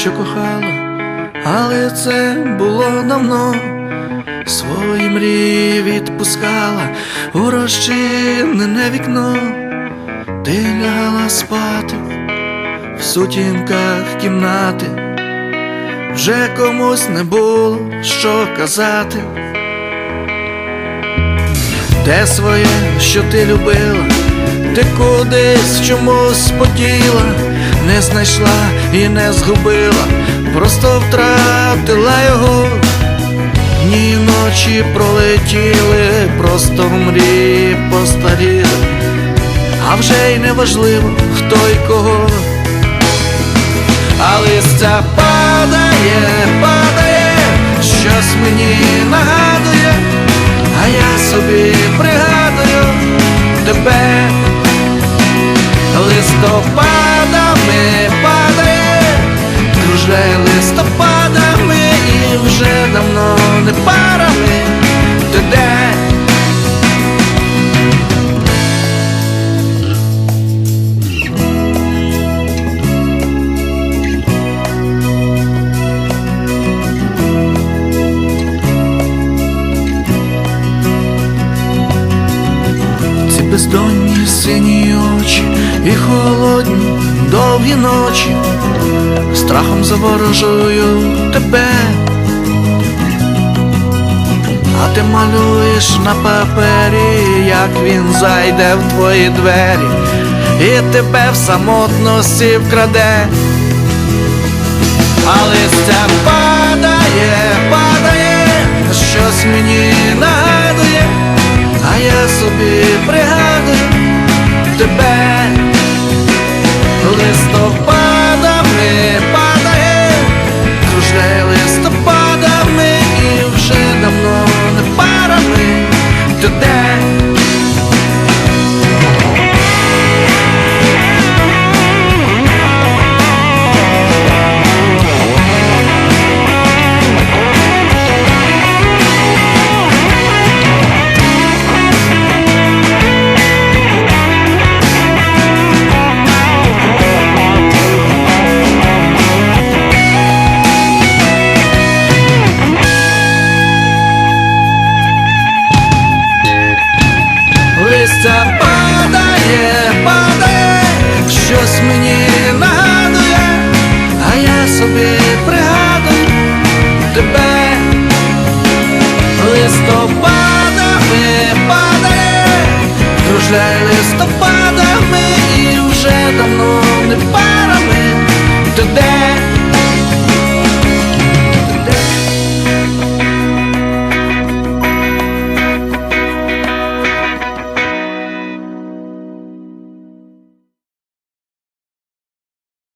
що кохала, але це було давно. Свої мрії відпускала у розчинене вікно, ти лягала спати в сутінках кімнати, вже комусь не було що казати. Те своє, що ти любила, ти кудись чомусь поділа, не знайшла і не згубила, просто втратила його. Дні ночі пролетіли, просто в мрії постаріли, а вже й не важливо, хто й кого. А листя падає, падає, щось мені нагадує, давно не парами. Ти? Ці бездонні сині очі і холодні довгі ночі, страхом заворожую тебе, а ти малюєш на папері, як він зайде в твої двері, і тебе в самотності вкраде, але листя листопадами падає, кружляє листопадами і вже давно не падає.